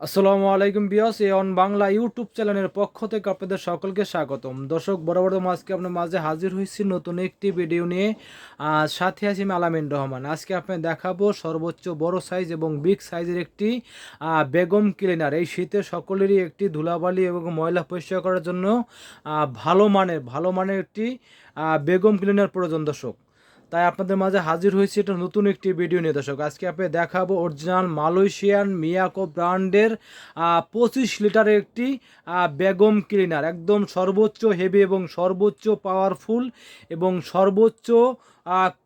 আসসালামু আলাইকুম বিয়স এ অন বাংলা ইউটিউব চ্যানেলের পক্ষ থেকে আপনাদের সকলকে স্বাগতম। দর্শক, বরাবর আজকে আপনার মাঝে হাজির হয়েছি নতুন একটি ভিডিও নিয়ে। সাথে আছি আলামিন রহমান। আজকে আপনাকে দেখাবো সর্বোচ্চ বড় সাইজ এবং বিগ সাইজের একটি বেগম ক্লিনার এই শীতে সকলেরই একটি ধুলাবালি এবং ময়লা পরিষ্কার করার জন্য ভালো মানের ভালো মানের একটি বেগম ক্লিনার প্রয়োজন দর্শক। তাই আপনাদের মাঝে হাজির হয়েছি এটা নতুন একটি ভিডিও নিয়ে। দর্শক, আজকে আপনি দেখাবো অরিজিনাল মালয়েশিয়ান মিয়াকো ব্র্যান্ডের পঁচিশ লিটারের একটি বেগম ক্লিনার। একদম সর্বোচ্চ হেভি এবং সর্বোচ্চ পাওয়ারফুল এবং সর্বোচ্চ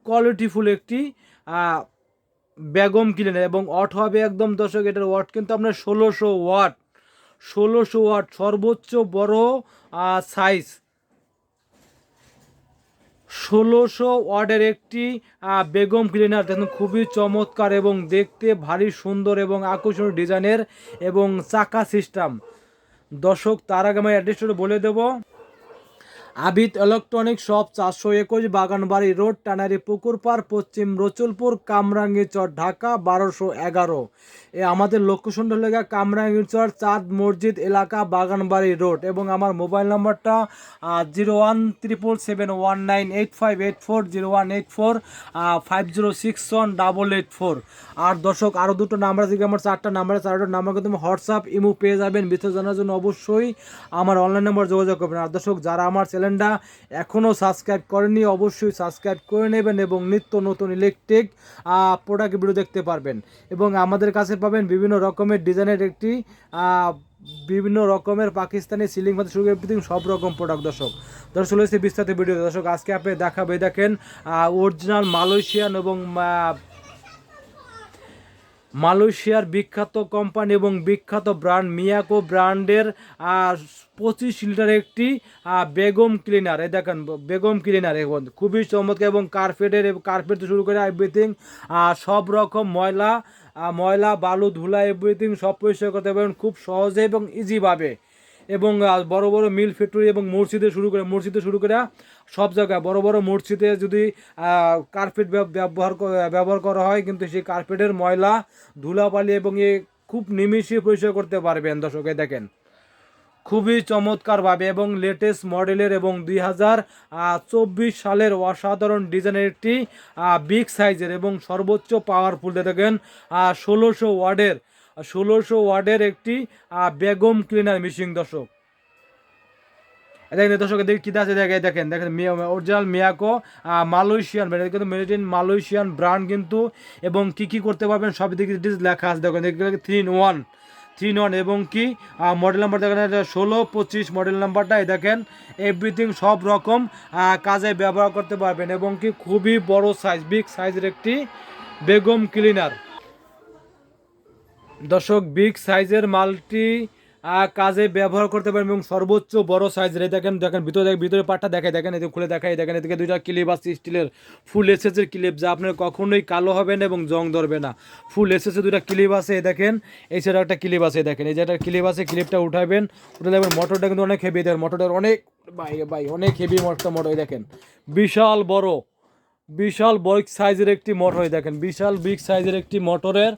কোয়ালিটিফুল একটি বেগম ক্লিনার। এবং ওয়াট হবে একদম দর্শক, এটার ওয়াট কিন্তু আপনার ষোলোশো ওয়াট ষোলোশো ওয়াট সর্বোচ্চ বড় সাইজ ষোলোশো ওয়ার্ডের একটি বেগম ক্লিনার। দেখুন, খুবই চমৎকার এবং দেখতে ভারী, সুন্দর এবং আকর্ষণীয় ডিজাইনের এবং চাকা সিস্টেম। দর্শক, তার আগে আমি অ্যাড্রেসটা বলে দেবো। আবিদ ইলেকট্রনিক শপ চারশো একুশ বাগানবাড়ি রোড টানারি পুকুর পার পশ্চিম রচুলপুর কামরাঙ্গি চর, ঢাকা, বারোশো এগারো। এ আমাদের লোকেশনটা লেখা কামরাঙ্গি চর, চাঁদ মসজিদ এলাকা, বাগানবাড়ি রোড এবং আমার মোবাইল নম্বরটা zero one triple seven one nine eight five eight four zero one eight four five zero six one double eight four আর দর্শক আরও দুটো নাম্বার আছে আমার চারটা নাম্বার চারটা নাম্বার কিন্তু হোয়াটসঅ্যাপ ইমো পেয়ে যাবেন। বিস্তারিত জানার জন্য অবশ্যই আমার অনলাইন নম্বর যোগাযোগ করবেন। আর দর্শক, যারা আমার চ্যানেলটা এখনও সাবস্ক্রাইব করেনি, অবশ্যই সাবস্ক্রাইব করে নেবেন এবং নিত্য নতুন ইলেকট্রিক প্রোডাক্ট ভিডিও দেখতে পারবেন। এবং আমাদের কাছে পাবেন বিভিন্ন রকমের ডিজাইনের একটি বিভিন্ন রকমের পাকিস্তানি সিলিং মাথা শুরু করে সব রকম প্রোডাক্ট দর্শক। দর্শক, চলে এসেছে বিস্তারিত ভিডিও দর্শক, আজকে আপনি দেখাবে দেখেন অরিজিনাল মালয়েশিয়ান এবং মালয়েশিয়ার বিখ্যাত কোম্পানি এবং বিখ্যাত ব্র্যান্ড মিয়াকো ব্র্যান্ডের পঁচিশ লিটার একটি বেগম ক্লিনার। এই দেখেন, বেগম ক্লিনার এখন। খুবই চমৎকার এবং কার্পেটের, কার্পেট থেকে শুরু করে এভরিথিং সব রকম ময়লা ময়লা, বালু, ধুলা এভরিথিং সব পরিষ্কার করতে পারবেন খুব সহজে এবং ইজিভাবে এবং বড় বড় মিল ফ্যাক্টরি এবং মসজিদে শুরু করে, মসজিদে শুরু করে সব জায়গায় বড় বড় মসজিদে যদি কার্পেট ব্যবহার ব্যবহার করা হয়, কিন্তু সেই কার্পেটের ময়লা, ধুলাবালি এবং এ খুব নিমিষে পরিষ্কার করতে পারবেন দর্শকে দেখেন। খুবই চমৎকারভাবে এবং লেটেস্ট মডেলের এবং দুই হাজার চব্বিশ সালের অসাধারণ ডিজাইনের একটি বিগ সাইজের এবং সর্বোচ্চ পাওয়ারফুল দেখেন ষোলোশো ওয়ার্ডের ষোলোশো ওয়ার্ডের একটি বেগম ক্লিনার মেশিন দর্শক। দেখেন দর্শক দেখি কী আছে? দেখে দেখেন দেখেন অরিজিনাল মিয়াকো মালয়েশিয়ান ব্র্যান্ড কিন্তু মেড ইন মালয়েশিয়ান ব্র্যান্ড কিন্তু, এবং কি কি করতে পারবেন সব দিকে লেখা আছে। দেখেন থ্রি ওয়ান থ্রি ওয়ান এবং কি মডেল নাম্বার দেখেন ষোলো, পঁচিশ মডেল নাম্বারটা এই দেখেন এভরিথিং সব রকম কাজে ব্যবহার করতে পারবেন, এবং কি খুবই বড় সাইজ বিগ সাইজের একটি বেগম ক্লিনার দর্শক বিগ সাইজের মাল্টি কাজে ব্যবহার করতে পারেন এবং সর্বোচ্চ বড় সাইজের এই দেখেন দেখেন, ভিতরে দেখেন ভিতরে পাটটা দেখাই দেখেন এতে খুলে দেখাই দেখেন, এদিকে দুইটা ক্লিপ আছে স্টিলের। ফুল এসেসের ক্লিপ যা আপনার কখনোই কালো হবে না এবং জং ধরবে না। ফুল এসেসে দুইটা ক্লিপ আছে, এই দেখেন, এই সাইডে একটা ক্লিপ আছে দেখেন, এই যে একটা ক্লিপ আছে ক্লিপটা উঠাবেন উঠে দেখবেন মোটরটা কিন্তু অনেক হেভি দেয় মোটরটার অনেক, ভাই ভাই, অনেক হেভি মোটর মোটর দেখেন। বিশাল বড় বিশাল বড় সাইজের একটি মোটর দেখেন, বিশাল বিগ সাইজের একটি মোটরের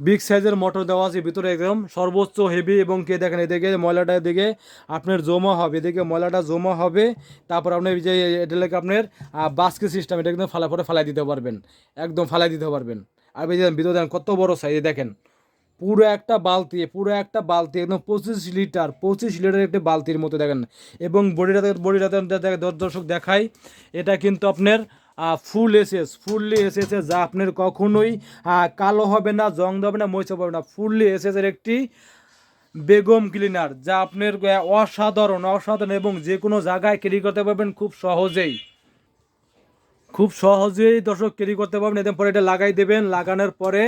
বিগ সাইজের মোটর দেওয়া আছে, ভিতরে একদম সর্বোচ্চ হেভি এবং কে দেখেন, এদিকে ময়লাটা এদিকে আপনার জমা হবে, এদিকে ময়লাটা জমা হবে, তারপর আপনি যে এটা লাগে আপনার বাস্কেট সিস্টেম এটা একদম ফালা পরে ফালাই দিতে পারবেন, একদম ফালাই দিতে পারবেন। আর ভিতরে দেখেন কত বড় সাইজ দেখেন, পুরো একটা বালতি, পুরো একটা বালতি, একদম পঁচিশ লিটার, পঁচিশ লিটারের একটা বালতির মতো দেখেন, এবং বডিটা বডিটা দর্শক দেখায়, এটা কিন্তু আপনার ফুল এসেস ফুললি এসেছে যা আপনার কখনোই কালো হবে না, জং হবে না, মরিচা হবে না। ফুললি এসেসের একটি বেগম ক্লিনার যা আপনার অসাধারণ অসাধারণ এবং যে কোনো জায়গায় ক্যারি করতে পারবেন খুব সহজেই। খুব সহজেই দর্শক ক্যারি করতে পারবেন। এদের পরে এটা লাগাই দেবেন। লাগানোর পরে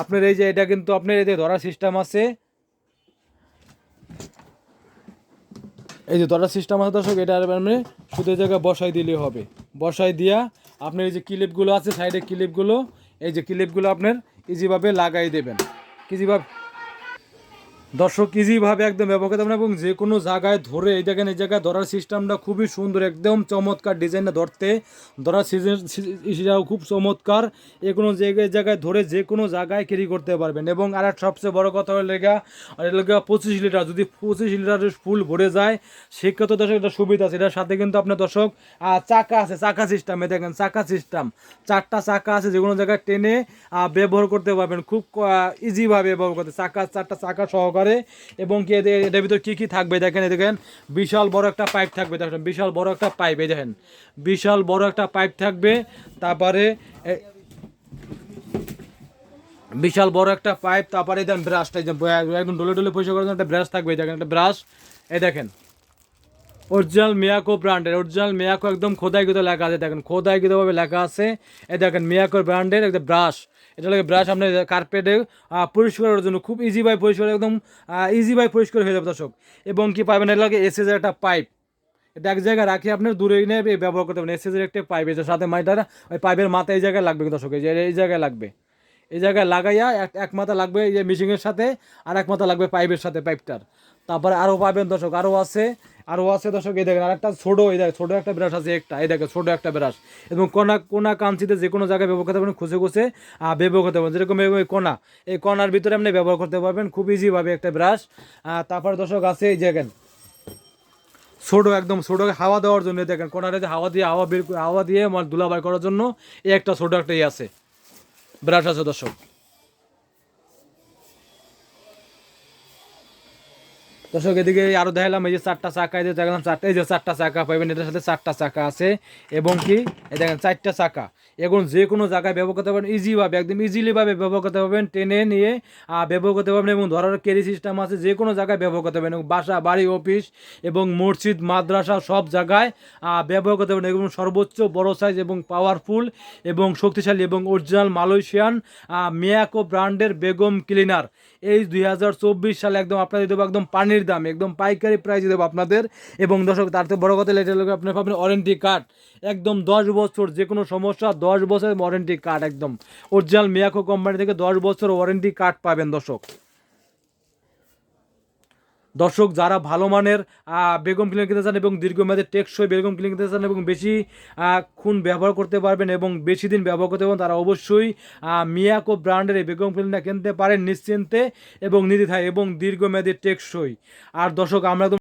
আপনার এই যে এটা কিন্তু আপনার এই যে ধরার সিস্টেম আছে। এই যে ধরার সিস্টেম আছে দর্শক, এটা আপনি শুধু জায়গায় বসাই দিলে হবে। বসাই দিয়া আপনার এই যে ক্লিপগুলো আছে সাইডে ক্লিপগুলো এই যে ক্লিপগুলো আপনার ইজিভাবে লাগাই দেবেন। ইজিভাবে দর্শক ইজিভাবে একদম ব্যবহার করতে এবং যে কোনো জায়গায় ধরে এই দেখেন, এই জায়গায় ধরার সিস্টেমটা খুবই সুন্দর, একদম চমৎকার ডিজাইনটা ধরতে। ধরার সিজনটাও খুব চমৎকার। এ কোনো জায়গায় জায়গায় ধরে যে কোনো জায়গায় ক্যারি করতে পারবেন। এবং আর একটা সবচেয়ে বড় কথা হলো লেগা লেগা পঁচিশ লিটার যদি পঁচিশ লিটারের ফুল ভরে যায়, সেক্ষেত্রে দর্শক এটা সুবিধা আছে। এটার সাথে কিন্তু আপনার দর্শক চাকা আছে, চাকা সিস্টেমে দেখেন, চাকা সিস্টেম চারটা চাকা আছে যে কোনো জায়গায় টেনে ব্যবহার করতে পারবেন। খুব ইজিভাবে ব্যবহার করতে। চাকা, চারটা চাকা সহকারে এবং কি এটার ভিতর কী কী থাকবে দেখেন দেখেন, বিশাল বড় একটা পাইপ থাকবে, দেখেন, বিশাল বড় একটা পাইপ এই দেখেন, বিশাল বড় একটা পাইপ থাকবে, তারপরে বিশাল বড় একটা পাইপ তারপরে দেখেন ব্রাশটা একদম ডলে ডলে পরিষ্কার করার জন্য একটা ব্রাশ থাকবে দেখেন, একটা ব্রাশ এই দেখেন অরিজিনাল মিয়াকো ব্র্যান্ডের, অরিজিনাল মিয়াকো একদম খোদাই গিয়ে লেখা আছে, দেখেন খোদাই ভাবে লেখা আছে। এই দেখেন মিয়াকো ব্র্যান্ডের একটা ব্রাশ, এটা লাগে ব্রাশ আপনার কার্পেটে পরিষ্কার করার জন্য খুব ইজি বাই পরিষ্কার, একদম ইজি বাই পরিষ্কার হয়ে যাবে দর্শক। এবং কি পাবেন? এটা লাগে এসএসের একটা পাইপ এটা এক জায়গায় রাখি আপনার, দূরে এ ব্যবহার করতে পারেন। এসএসের একটা পাইপ এটার সাথে মাইটার ওই পাইপের মাথা এই জায়গায় লাগবে দর্শক, এই এই জায়গায় লাগবে। এই জায়গায় লাগাইয়া এক মাথা লাগবে এই যে মিশিংয়ের সাথে, আর এক মাথা লাগবে পাইপের সাথে পাইপটার তারপরে আরও পাবেন দর্শক আরও আছে আরও আছে দর্শক, এই দেখেন আরেকটা ছোটো, এই দেখেন, ছোটো একটা ব্রাশ আছে একটা, এই দেখেন, ছোটো একটা ব্রাশ। এবং কোনা কোনা কাঞ্চিতে যে কোনো জায়গায় ব্যবহার করতে পারবেন, খুঁজে খুঁজে ব্যবহার করতে পারবেন। যেরকম এই কোনা, এই কোনার ভিতরে আপনি ব্যবহার করতে পারবেন, খুব ইজিভাবে একটা ব্রাশ। তারপরে দর্শক আছে, এই দেখেন, ছোটো একদম, ছোটো হাওয়া দেওয়ার জন্য দেখেন, কোনারে যে হাওয়া দিয়ে, হাওয়া বের, হাওয়া দিয়ে মানে ধুলা বার করার জন্য, এই একটা ছোটো একটা ই আছে, ব্রাশ আছে দর্শক। দর্শক, এদিকে আরও দেখালাম এই যে চারটা চাকা, এই যে দেখালাম চারটা, এই যে চারটা চাকা পাইবেন এটার সাথে চারটা চাকা আছে। এবং কি, এই দেখেন, চারটা চাকা। এখন যে কোনো জায়গায় ব্যবহার করতে পারবেন ইজিভাবে একদম ইজিলিভাবে ব্যবহার করতে পারবেন, টেনে নিয়ে ব্যবহার করতে পারবেন। এবং ধরার ক্যারি সিস্টেম আছে, যে কোনো জায়গায় ব্যবহার করতে পারবেন। এবং বাসা, বাড়ি অফিস এবং মসজিদ, মাদ্রাসা, সব জায়গায় ব্যবহার করতে পারবেন। এবং সর্বোচ্চ বড় সাইজ এবং পাওয়ারফুল এবং শক্তিশালী এবং অরিজিনাল মালয়েশিয়ান মিয়াকো ব্র্যান্ডের বেগম ক্লিনার এই দুই হাজার চব্বিশ সালে একদম আপনাদের দেবো, একদম পানির দাম, একদম পাইকারি প্রাইসে দেবো আপনাদের। এবং দর্শক, তার থেকে বড় কথা লেটার হলো আপনার পাবেন ওয়ারেন্টি কার্ড একদম দশ বছর যে কোনো সমস্যা, দশ বছরের ওয়ারেন্টি কার্ড একদম। ওরজাল মিয়াকো কোম্পানি থেকে দশ বছর ওয়ারেন্টি কার্ড পাবেন দর্শক। দর্শক যারা ভালো মানের বেগম ক্লিন কিনতে চান এবং দীর্ঘমেয়াদে টেকসই বেগম ক্লিনিক কিনতে চান এবং বেশি খুন ব্যবহার করতে পারবেন এবং বেশি দিন ব্যবহার করতে পারবেন, তারা অবশ্যই মিয়াকো ব্র্যান্ডের এই বেগম ক্লিনটা কিনতে পারেন নিশ্চিন্তে এবং নিতে থাকে এবং দীর্ঘমেয়াদী টেকসই। আর দর্শক, আমরা